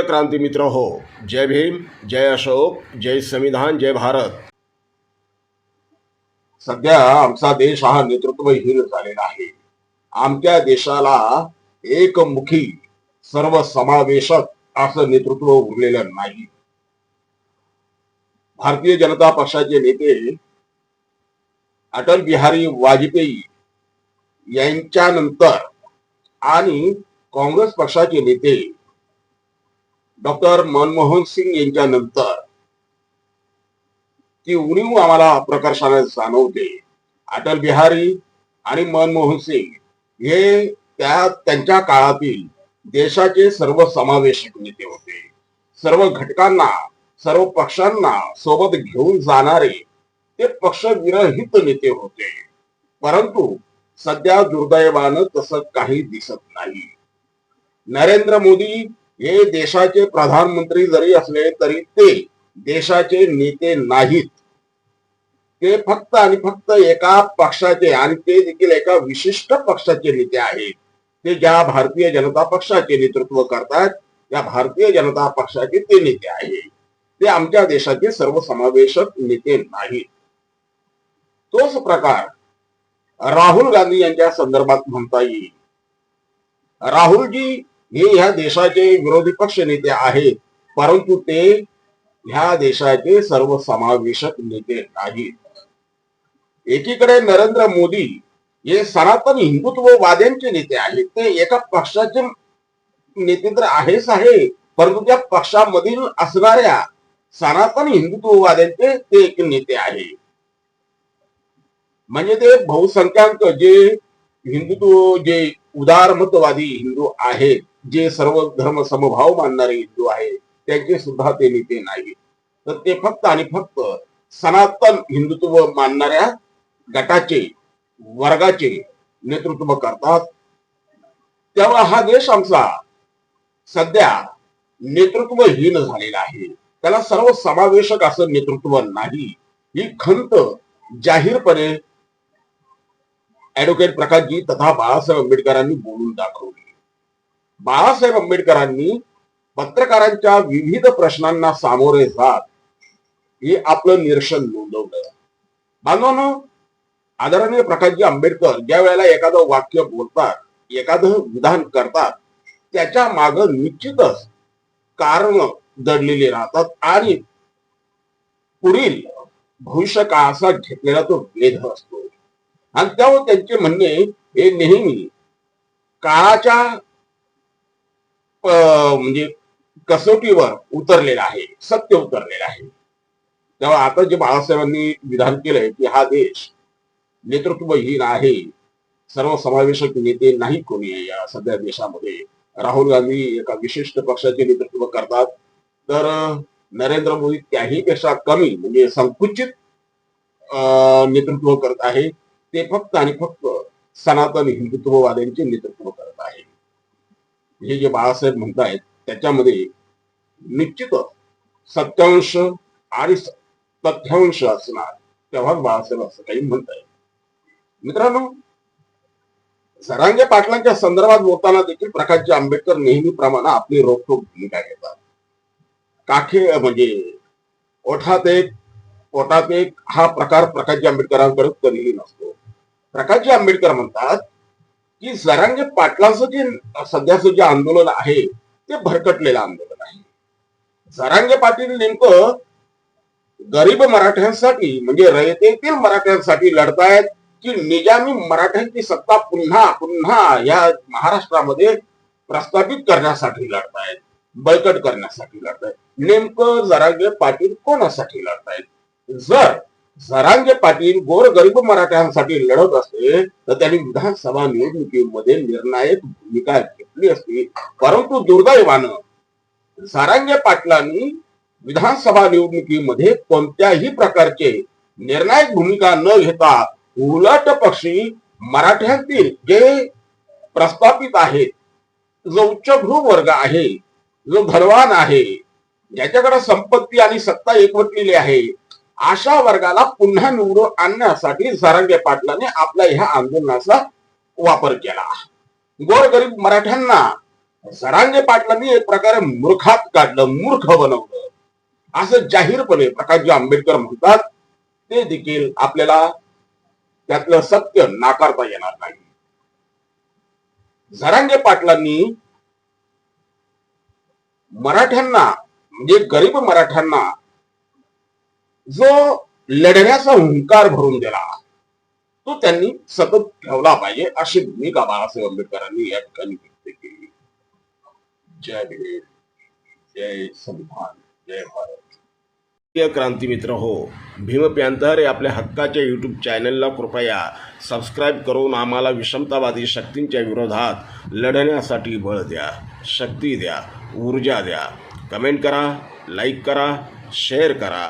प्रिय क्रांती मित्र हो जय भीम जय अशोक जय संविधान जय भारत. सध्या आमचा देश हा नेतृत्वहीन झालेला आहे. आमच्या देशाला एकमुखी सर्व समावेशक असं नेतृत्व उरलेलं नाही. भारतीय जनता पक्षाचे नेते अटल बिहारी वाजपेयी यांच्यानंतर आणि काँग्रेस पक्षाचे नेते डॉक्टर मनमोहन सिंग यांच्यानंतर ती उणीव आम्हाला प्रकर्षाने जाणवते. अटल बिहारी आणि मनमोहन सिंग हे त्या त्यांच्या काळातील देशाचे सर्व समावेशक नेते होते. सर्व घटकांना सर्व पक्षांना सोबत घेऊन जाणारे ते पक्षविरहित नेते होते. परंतु सध्या दुर्दैवानं तसं काही दिसत नाही. नरेंद्र मोदी हे देशाचे प्रधानमंत्री जरी असले तरी ते देशाचे नेते नाहीत. ते फक्त आणि फक्त एका पक्षाचे आणि ते देखील एका विशिष्ट पक्षाचे नेते आहेत. ते ज्या भारतीय जनता पक्षाचे नेतृत्व करतात त्या भारतीय जनता पक्षाचे ते नेते आहेत. ते आमच्या देशाचे सर्वसमावेशक नेते नाहीत. तोच प्रकार राहुल गांधी यांच्या संदर्भात म्हणता येईल. राहुलजी हे ह्या देशाचे विरोधी पक्ष नेते आहेत. परंतु ते ह्या देशाचे सर्व समावेशक नेते नाहीत. एकीकडे नरेंद्र मोदी हे सनातन हिंदुत्ववाद्यांचे नेते आहेत. ते एका पक्षाचे नेते तर आहेच आहे. परंतु त्या पक्षामधील असणाऱ्या सनातन हिंदुत्ववाद्यांचे ते एक नेते आहे. म्हणजे ते बहुसंख्याक जे हिंदुत्व जे उदारमतवादी हिंदू आहेत. जे सर्व धर्म समभाव मानणारे हिंदू आहेत त्यांचे सुद्धा ते नेते नाही तर ते फक्त आणि फक्त सनातन हिंदुत्व मानणाऱ्या गटाचे वर्गाचे नेतृत्व करतात. तेव्हा हा देश आमचा सध्या नेतृत्वहीन झालेला आहे. त्याला सर्व समावेशक असं नेतृत्व नाही. ही खंत जाहीरपणे ऍडव्होकेट प्रकाशजी तथा बाळासाहेब आंबेडकरांनी बोलून दाखवली. बाळासाहेब आंबेडकरांनी पत्रकारांच्या विविध प्रश्नांना सामोरे जात हे आपलं निरसन नोंदवलं बांधवांनो आदरणीय प्रकाशजी आंबेडकर ज्या वेळेला एखादं वाक्य बोलतात एखादं विधान करतात त्याच्या माग निश्चितच कारण दडलेली राहतात आणि पुढील भविष्य काळाचा घेतलेला तो वेध असतो. आणि त्यावर त्यांचे म्हणणे हे नेहमी काळाच्या म्हणजे कसोटीवर उतरलेलं आहे सत्य उतरलेलं आहे. तेव्हा आता जे बाळासाहेबांनी विधान केलंय की हा देश नेतृत्वहीन आहे सर्व समावेशक नेते नाही कोणी या सध्या देशामध्ये. राहुल गांधी एका विशिष्ट पक्षाचे नेतृत्व करतात. तर नरेंद्र मोदी त्याही पेक्षा कमी म्हणजे संकुचित नेतृत्व करत आहे. ते फक्त आणि फक्त सनातन हिंदुत्ववाद्यांचे नेतृत्व करत हे जे बाळासाहेब म्हणतायत त्याच्यामध्ये निश्चितच सत्यांश आणि तथ्यांश असणार तेव्हाच बाळासाहेब असं काही म्हणतायत. मित्रांनो जरांगे पाटलांच्या संदर्भात बोलताना देखील प्रकाशजी आंबेडकर नेहमीप्रमाणे आपली रोखोक भूमिका घेतात. काखे म्हणजे ओठात एक पोटात एक हा प्रकार प्रकाशजी आंबेडकरांकडे कधीही नसतो. प्रकाशजी आंबेडकर म्हणतात की जरांगे पाटलाचं जे सध्याचं जे आंदोलन आहे ते भरकटलेलं आंदोलन आहे. जरांगे पाटील नेमकं गरीब मराठ्यांसाठी म्हणजे रयतेतील मराठ्यांसाठी लढतायत की निजामी मराठ्यांची सत्ता पुन्हा पुन्हा या महाराष्ट्रामध्ये प्रस्थापित करण्यासाठी लढतायत बळकट करण्यासाठी लढतायत. नेमकं जरांगे पाटील कोणासाठी लढतायत? जर जरांगे पाटील गोर गरीब मराठ्यांसाठी लढत असते तर त्यांनी विधानसभा निवडणुकीमध्ये निर्णायक भूमिका घेतली असती. परंतु दुर्दैवानं सारांगे पाटलांनी विधानसभा निवडणुकीमध्ये कोणत्याही प्रकारचे निर्णायक भूमिका न घेता उलट पक्षी मराठ्यांतील जे प्रस्थापित आहेत जो उच्चभ्रू वर्ग आहे जो धनवान आहे ज्याच्याकडे संपत्ती आणि सत्ता एकवटलेली आहे. अशा वर्गाला पुन्हा निवडून आणण्यासाठी सारंगे पाटलाने आपल्या ह्या आंदोलनाचा वापर केला. गोरगरीब मराठ्यांना सरांगे पाटलांनी एक प्रकारे मूर्खात काढलं मूर्ख बनवलं. असं जाहीरपणे प्रकाशजी आंबेडकर म्हणतात ते देखील आपल्याला त्यातलं सत्य नाकारता येणार नाही. झरांगे पाटलांनी मराठ्यांना म्हणजे गरीब मराठ्यांना जो लढण्याचा हुंकार भरून दिला तो त्यांनी सतत ठेवला पाहिजे अशी भूमिका बाळासाहेब आंबेडकरांनी या ठिकाणी व्यक्त केली. जय भीम जय संविधान जय भारत. प्रिय क्रांती मित्र हो भीम प्यांतर आपल्या हक्काच्या यूट्यूब चॅनलला कृपया सबस्क्राईब करून आम्हाला विषमतावादी शक्तींच्या विरोधात लढण्यासाठी बळ द्या शक्ती द्या ऊर्जा द्या. कमेंट करा लाईक करा शेअर करा.